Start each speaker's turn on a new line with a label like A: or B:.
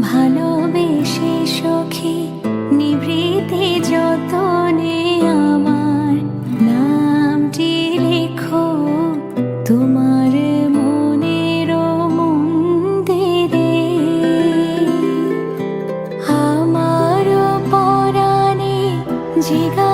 A: ভালোবেসে সখী নিভৃতে যতনে আমার নামটি লেখো। তোমার মনের মন্দিরে আমার পরাণে জিগা